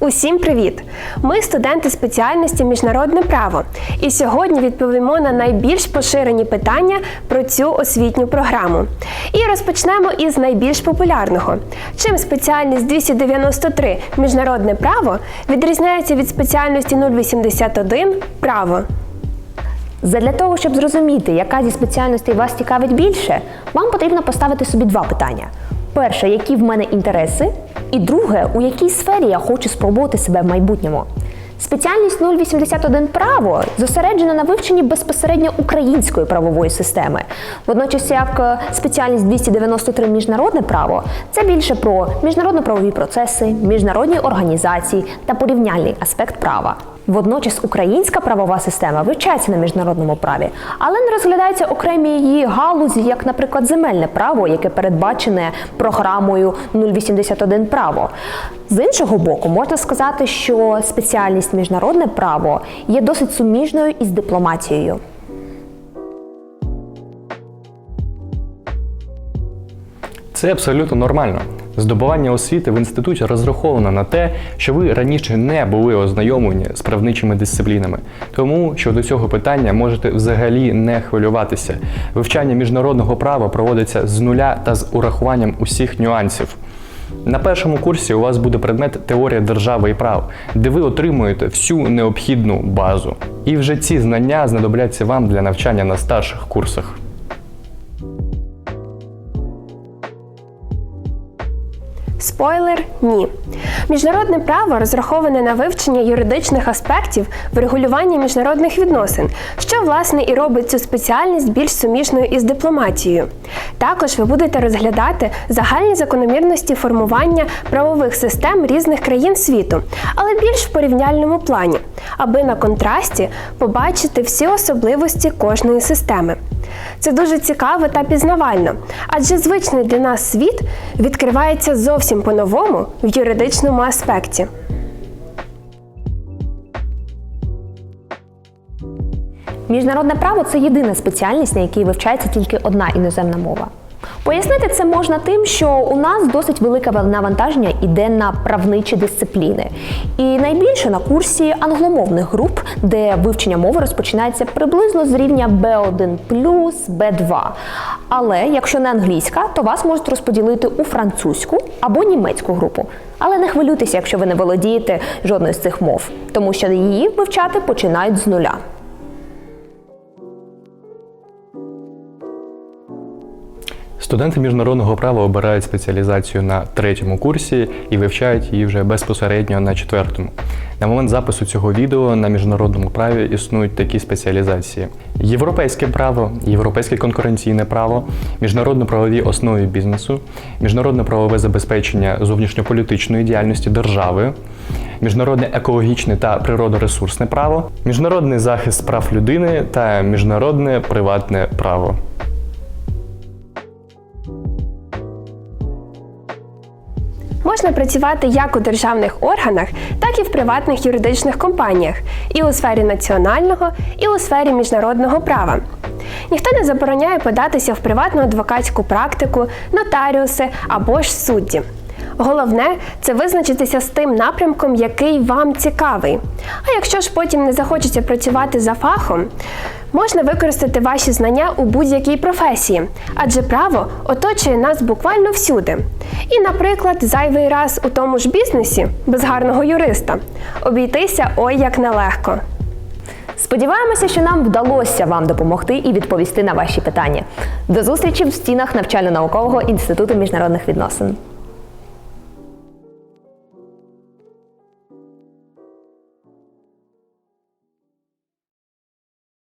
Усім привіт! Ми студенти спеціальності міжнародне право, і сьогодні відповімо на найбільш поширені питання про цю освітню програму. І розпочнемо із найбільш популярного. Чим спеціальність 293 міжнародне право відрізняється від спеціальності 081 право? Задля того, щоб зрозуміти, яка зі спеціальностей вас цікавить більше, вам потрібно поставити собі два питання: перше, які в мене інтереси, і друге, у якій сфері я хочу спробувати себе в майбутньому. Спеціальність 081 право зосереджена на вивченні безпосередньо української правової системи. Водночас, як е, спеціальність 293 міжнародне право, це більше про міжнародно-правові процеси, міжнародні організації та порівняльний аспект права. Водночас українська правова система вивчається на міжнародному праві, але не розглядаються окремі її галузі, як, наприклад, земельне право, яке передбачене програмою 081 право. З іншого боку, можна сказати, що спеціальність міжнародне право є досить суміжною із дипломатією. Це абсолютно нормально. Здобування освіти в інституті розраховано на те, що ви раніше не були ознайомлені з правничими дисциплінами, тому що до цього питання можете взагалі не хвилюватися. Вивчання міжнародного права проводиться з нуля та з урахуванням усіх нюансів. На першому курсі у вас буде предмет теорія держави і прав, де ви отримуєте всю необхідну базу. І вже ці знання знадобляться вам для навчання на старших курсах. Спойлер ні. Міжнародне право розраховане на вивчення юридичних аспектів врегулювання міжнародних відносин, що власне і робить цю спеціальність більш суміжною із дипломатією. Також ви будете розглядати загальні закономірності формування правових систем різних країн світу, але більш в порівняльному плані, аби на контрасті побачити всі особливості кожної системи. Це дуже цікаво та пізнавально, адже звичний для нас світ відкривається зовсім по-новому в юридичному аспекті. Міжнародне право це єдина спеціальність, на якій вивчається тільки одна іноземна мова. Пояснити це можна тим, що у нас досить велике навантаження йде на правничі дисципліни. І найбільше на курсі англомовних груп, де вивчення мови розпочинається приблизно з рівня B1 B2. Але якщо не англійська, то вас можуть розподілити у французьку або німецьку групу. Але не хвилюйтеся, якщо ви не володієте жодною з цих мов, тому що її вивчати починають з нуля. Студенти міжнародного права обирають спеціалізацію на третьому курсі і вивчають її вже безпосередньо на четвертому. На момент запису цього відео на міжнародному праві існують такі спеціалізації: європейське право, європейське конкуренційне право, міжнародно-правові основи бізнесу, міжнародне правове забезпечення зовнішньополітичної діяльності держави, міжнародне екологічне та природоресурсне право, міжнародний захист прав людини та міжнародне приватне право. Можна працювати як у державних органах, так і в приватних юридичних компаніях, і у сфері національного, і у сфері міжнародного права. Ніхто не забороняє податися в приватну адвокатську практику, нотаріуси або ж судді. Головне це визначитися з тим напрямком, який вам цікавий. А якщо ж потім не захочеться працювати за фахом, можна використати ваші знання у будь-якій професії, адже право оточує нас буквально всюди. І, наприклад, зайвий раз у тому ж бізнесі без гарного юриста обійтися ой як нелегко. Сподіваємося, що нам вдалося вам допомогти і відповісти на ваші питання. До зустрічі в стінах навчально-наукового інституту міжнародних відносин.